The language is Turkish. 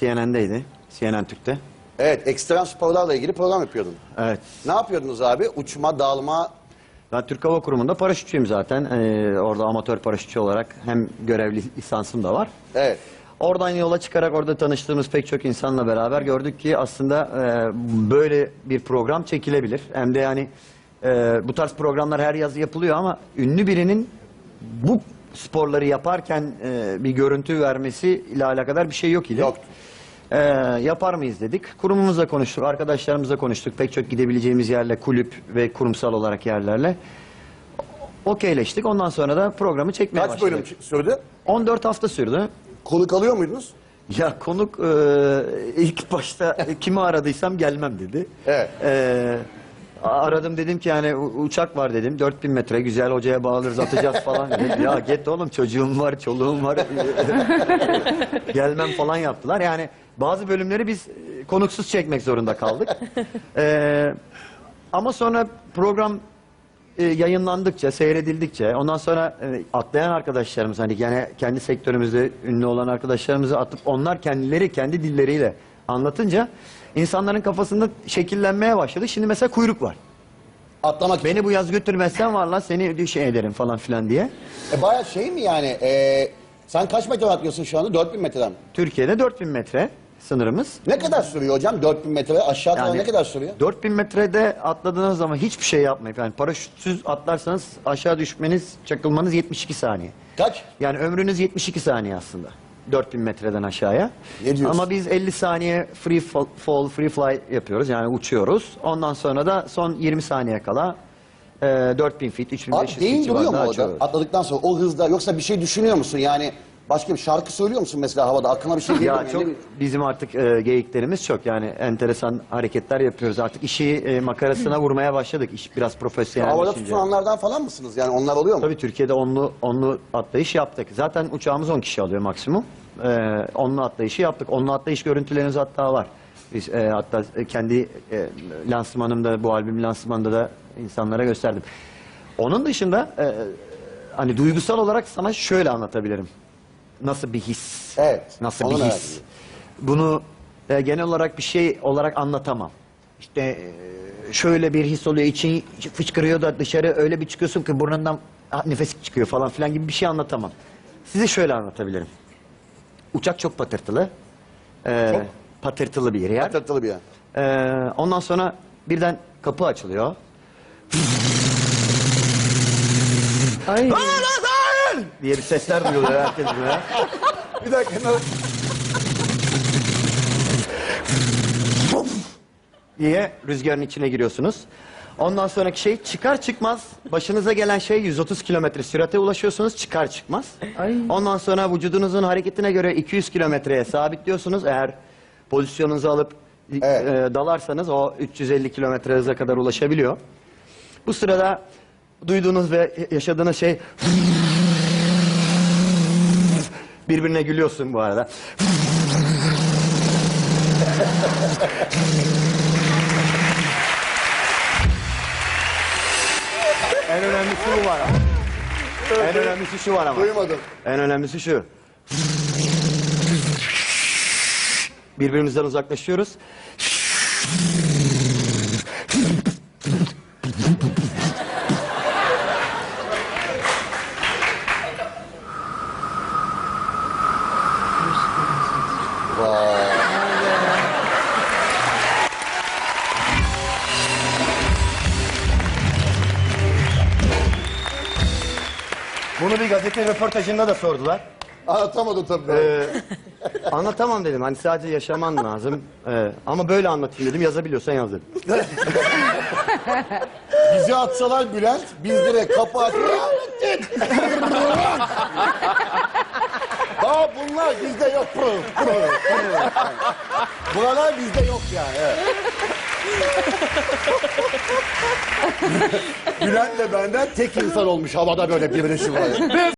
CNN'deydi. CNN Türk'te. Evet, ekstrem sporlarla ilgili program yapıyordun. Evet. Ne yapıyordunuz abi? Uçma, dalma, Ben Türk Hava Kurumu'nda paraşütçüyüm zaten. Ee, orada amatör paraşütçü olarak hem görevli lisansım da var. evet. Oradan yola çıkarak orada tanıştığımız pek çok insanla beraber gördük ki aslında e, böyle bir program çekilebilir. Hem de yani e, bu tarz programlar her yaz yapılıyor ama ünlü birinin bu sporları yaparken e, bir görüntü vermesi ile alakadar bir şey yok idi. Yok. E, yapar mıyız dedik. Kurumumuzla konuştuk, arkadaşlarımızla konuştuk. Pek çok gidebileceğimiz yerle, kulüp ve kurumsal olarak yerlerle. Okeyleştik. Ondan sonra da programı çekmeye Kaç başladık. bölüm sürdü? 14 hafta sürdü. Konuk alıyor muydunuz? Ya konuk e, ilk başta kimi aradıysam gelmem dedi. Evet. E, aradım dedim ki yani uçak var dedim. 4000 metre güzel hocaya bağlarız atacağız falan dedim. Ya git oğlum çocuğum var çoluğum var. Gelmem falan yaptılar. Yani bazı bölümleri biz e, konuksuz çekmek zorunda kaldık. E, ama sonra program e, yayınlandıkça, seyredildikçe, ondan sonra e, atlayan arkadaşlarımız hani gene kendi sektörümüzde ünlü olan arkadaşlarımızı atıp onlar kendileri kendi dilleriyle anlatınca insanların kafasında şekillenmeye başladı. Şimdi mesela kuyruk var. Atlamak için. Beni bu yaz götürmezsen var lan seni şey ederim falan filan diye. E, bayağı şey mi yani? E, sen kaç metre atlıyorsun şu anda? 4000 metreden. mi? Türkiye'de 4000 metre sınırımız. Ne kadar sürüyor hocam? 4000 metre aşağı Yani ne kadar sürüyor? 4000 metrede atladığınız zaman hiçbir şey yapmayıp yani paraşütsüz atlarsanız aşağı düşmeniz, çakılmanız 72 saniye. Kaç? Yani ömrünüz 72 saniye aslında. 4000 metreden aşağıya. Ne diyorsun? Ama biz 50 saniye free fall, fall, free fly yapıyoruz. Yani uçuyoruz. Ondan sonra da son 20 saniye kala e, 4000 feet, 3500 Abi feet beyin duruyor mu civarında orada açıyoruz. atladıktan sonra o hızda yoksa bir şey düşünüyor musun yani başka bir şarkı söylüyor musun mesela havada aklına bir şey geliyor mu? Ya çok bizim artık e, geyiklerimiz çok yani enteresan hareketler yapıyoruz. Artık işi e, makarasına vurmaya başladık. İş biraz havada profesyonelleşince. tutunanlardan falan mısınız yani onlar oluyor mu? Tabii Türkiye'de onlu onlu atlayış yaptık. Zaten uçağımız 10 kişi alıyor maksimum. Ee, onlu atlayışı yaptık. Onlu atlayış görüntüleriniz hatta var. Biz e, hatta e, kendi e, lansmanımda bu albüm lansmanında da insanlara gösterdim. Onun dışında e, hani duygusal olarak sana şöyle anlatabilirim. Nasıl bir his? Evet, Nasıl onu bir merak his? ediyorum. Bunu e, genel olarak bir şey olarak anlatamam. İşte e, şöyle bir his oluyor, için fışkırıyor da dışarı öyle bir çıkıyorsun ki burnundan ah, nefes çıkıyor falan filan gibi bir şey anlatamam. Size şöyle anlatabilirim. Uçak çok patırtılı. E, Çok? Patırtılı bir yer. Patırtılı bir yer. E, ondan sonra birden kapı açılıyor. Ay. Diye bir sesler duyuluyor herkes böyle. Bir dakika. diye rüzgarın içine giriyorsunuz. Ondan sonraki şey çıkar çıkmaz başınıza gelen şey 130 kilometre sürate ulaşıyorsunuz çıkar çıkmaz. Ay. Ondan sonra vücudunuzun hareketine göre 200 kilometreye sabitliyorsunuz. Eğer pozisyonunuzu alıp Evet. e, dalarsanız o 350 kilometre hıza kadar ulaşabiliyor. Bu sırada duyduğunuz ve yaşadığınız şey birbirine gülüyorsun bu arada. En önemlisi bu var ama. En önemlisi şu var ama. Duymadım. En önemlisi şu. Birbirimizden uzaklaşıyoruz. Bunu bir gazete röportajında da sordular. Anlatamadım tabii. Ee, anlatamam dedim. Hani sadece yaşaman lazım. Ee, ama böyle anlatayım dedim. Yazabiliyorsan yaz dedim. Bizi atsalar Bülent biz direkt kapı açıp Daha bunlar bizde yok. Pırıl, pırıl, pırıl. Buralar bizde yok yani. Evet. Bülent de benden tek insan olmuş havada böyle birleşim var.